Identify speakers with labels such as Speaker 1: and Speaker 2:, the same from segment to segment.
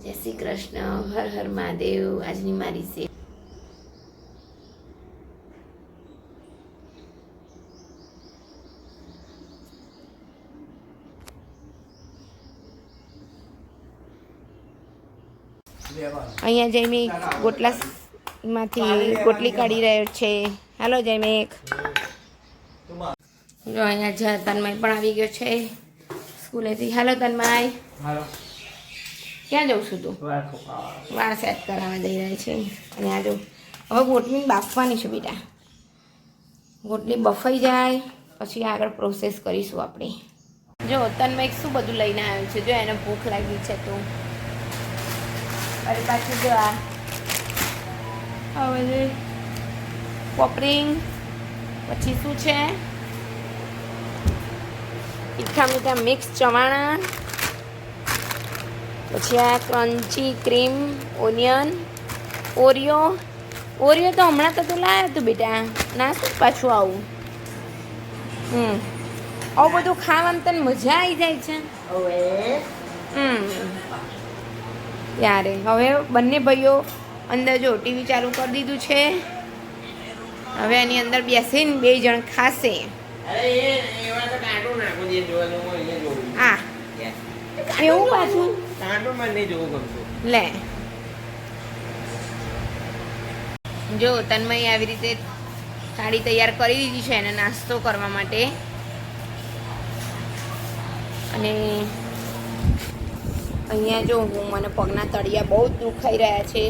Speaker 1: જય શ્રી કૃષ્ણ, હર હર મહાદેવ, આજની મારી છે અહીંયા જયમેક ગોટલા માંથી ગોટલી કાઢી રહ્યો છે. હાલો જયમેક જો અહીંયા જ, તન્મય પણ આવી ગયો છે સ્કૂલેથી. હાલો તન્મય.
Speaker 2: હાલો.
Speaker 1: ક્યાં જઉં છું તું? વાળ સેટ કરાવવા જઈ રહી છે અને આ જો હવે ગોટલી બાફવાની છે બેટા. ગોટલી બફાઈ જાય પછી આગળ પ્રોસેસ કરીશું આપણે. જો તન્મય શું બધું લઈને આવ્યો છે? જો એને ભૂખ લાગી છે તો. અરે પાછું જો આ. હવે પોપરિંગ પછી શું છે? તીખા મીઠા મિક્સ ચવાણા પછી આ crunchy cream onion Oreo. Oreo તો હમણાં તો તું લાવ્યો તું બેટા. ના શું પાછું આવું? હમ. આવું બધું ખાવાનું તને મજા આવી જાય છે? હમ. ત્યારે હવે બંને ભાઈઓ અંદર જો ટીવી ચાલુ કરી દીધું છે. હવે એની અંદર બેસીને બે જણ ખાશે. આ એવું પાછું?
Speaker 2: કાર્ટૂનમાં નહીં
Speaker 1: લે. જો, તન્મય આવી રીતે થાળી તૈયાર કરી દીધી છે એને નાસ્તો કરવા માટે. અને અહીંયા જો હું, મને પગના તળિયા બહુ જ દુખાઈ રહ્યા છે.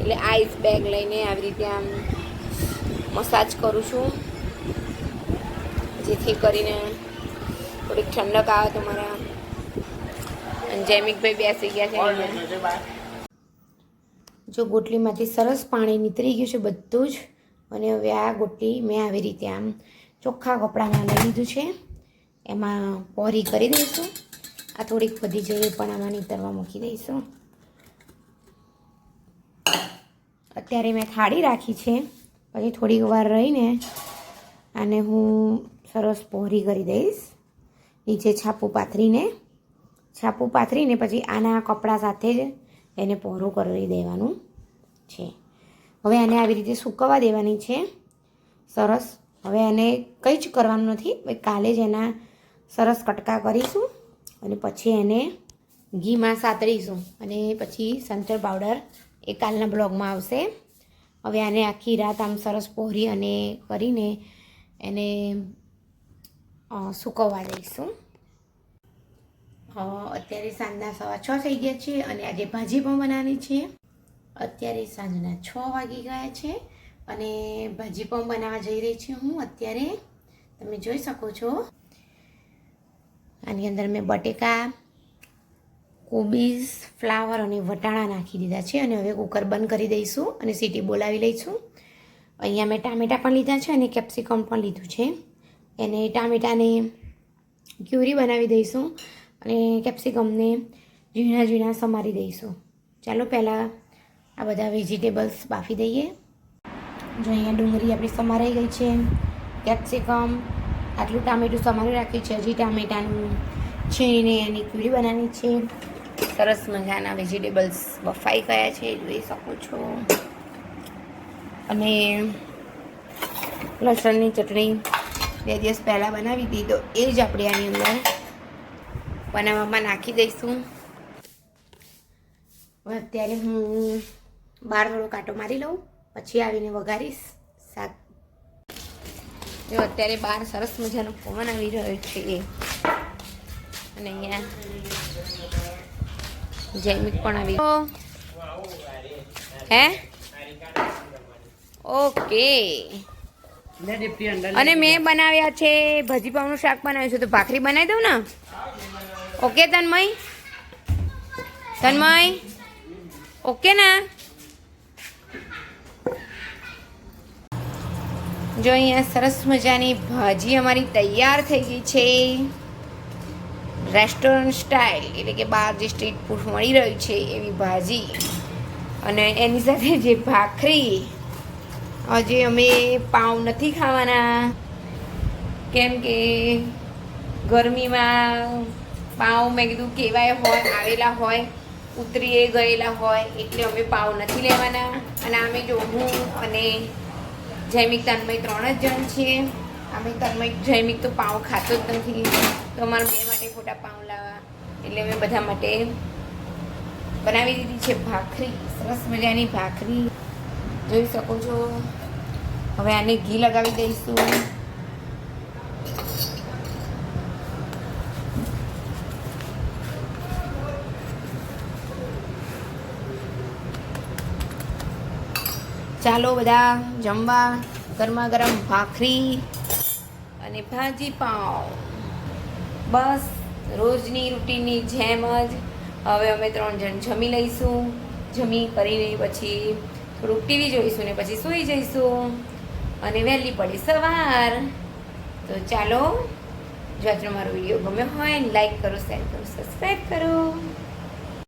Speaker 1: એટલે આઈસ બેગ લઈને આવી રીતે આમ મસાજ કરું છું. જેથી કરીને થોડીક ઠંડક આવે તમારા અને જૈમિકભાઈ બેસી ગયા છે જો ગોટલીમાંથી સરસ પાણી નીતરી ગયું છે બધું જ અને હવે આ ગોટલી મેં આવી રીતે આમ ચોખ્ખા કપડામાં લઈ લીધું છે. એમાં પોરી કરી દઈશું. આ થોડીક બધી જઈએ પણ આમાં નીતરવા મૂકી દઈશું. અત્યારે મેં થાળી રાખી છે. પછી થોડીક વાર રહીને આને હું સરસ પોરી કરી દઈશ. નીચે છાપું પાથરીને. છાપું પાથરીને પછી આના કપડાં સાથે જ એને પહોળું કરી દેવાનું છે. હવે આને આવી રીતે સૂકવવા દેવાની છે. સરસ. હવે એને કંઈ જ કરવાનું નથી. કાલે જ એના સરસ કટકા કરીશું અને પછી એને ઘીમાં સાતળીશું અને પછી સંચર પાવડર એ કાલના બ્લોગમાં આવશે. હવે આને આખી રાત આમ સરસ પહોરી અને કરીને એને સૂકવવા દઈશું. અત્યારે સાંજના સવા છ થઈ ગયા છે અને આજે ભાજી પણ બનાવવાની છે. અત્યારે સાંજના છ વાગી ગયા છે અને ભાજી પણ બનાવવા જઈ રહી છું હું. અત્યારે તમે જોઈ શકો છો. આની અંદર મેં બટેકા કોબીઝ ફ્લાવર અને વટાણા નાખી દીધા છે અને હવે કુકર બંધ કરી દઈશું અને સીટી બોલાવી લઈશું. અહીંયા મેં ટામેટાં પણ લીધા છે અને કેપ્સિકમ પણ લીધું છે. એને ટામેટાને ક્યુરી બનાવી દઈશું. અને કેપ્સિકમને ઝીણા ઝીણા સમારી દઈશું. ચાલો પહેલાં આ બધા વેજીટેબલ્સ બાફી દઈએ. જો અહીંયા ડુંગળી આપણી સમારાઈ ગઈ છે. કેપ્સિકમ, આટલું ટામેટું સમારી રાખ્યું છે. હજી ટામેટાનું છીણીને એની ક્યુરી બનાવવાની છે. સરસ મજાના વેજીટેબલ્સ બફાઈ ગયા છે, જોઈ શકો છો. અને લસણની ચટણી બે દિવસ પહેલાં બનાવી હતી, તો એ જ આપણે આની અંદર બનાવવામાં નાખી દઈશું અત્યારે હું બાર થોડો કાંટો મારી લઉં પછી આવીને વઘારીશ શાક જો અત્યારે બહાર સરસ મજાનો પવન આવી રહ્યો છે અને અહીંયા જૈમિક પણ આવી હે ઓકે અને મેં બનાવ્યા છે ભાજી પાવનું શાક બનાવ્યું છે તો ભાખરી બનાવી દઉં ને ઓકે, તન્મય? તન્મય? ઓકે ને? જો અહીંયા સરસ મજાની ભાજી અમારી તૈયાર થઈ ગઈ છે. રેસ્ટોરન્ટ સ્ટાઇલ એટલે કે બહાર જે સ્ટ્રીટ ફૂડ મળી રહ્યું છે એવી ભાજી. અને એની સાથે જે ભાખરી, હજી અમે પાઉં નથી ખાવાના. કેમ કે ગરમીમાં પાઉં મેં કીધું કેવાય હોય, આવેલા હોય, ઉતરીએ, ગયેલા હોય, એટલે અમે પાઉં નથી લેવાના. અને અમે જો હું અને જૈમિક તન્મય ત્રણ જ જણ છીએ. અમે તન્મય જૈમિક તો પાઉં ખાતો જ નથી. તો અમારા બે માટે ખોટા પાઉં લાવવા. એટલે અમે બધા માટે બનાવી દીધી છે ભાખરી, સરસ મજાની ભાખરી. જોઈ શકો છો. હવે આને ઘી લગાવી દઈશું. ચાલો બધા જમવા ગરમા ગરમ ભાખરી અને ભાજી પાઉં બસ, રોજની રૂટીનની જેમ જ હવે અમે ત્રણ જણ જમી લઈશું. જમી કરીને પછી થોડુંક ટીવી જોઈશું ને પછી સૂઈ જઈશું. અને વહેલી પડી સવાર. તો ચાલો, જો આજનો મારો વીડિયો ગમ્યો હોય લાઈક કરો શેર કરો સબસ્ક્રાઈબ કરો.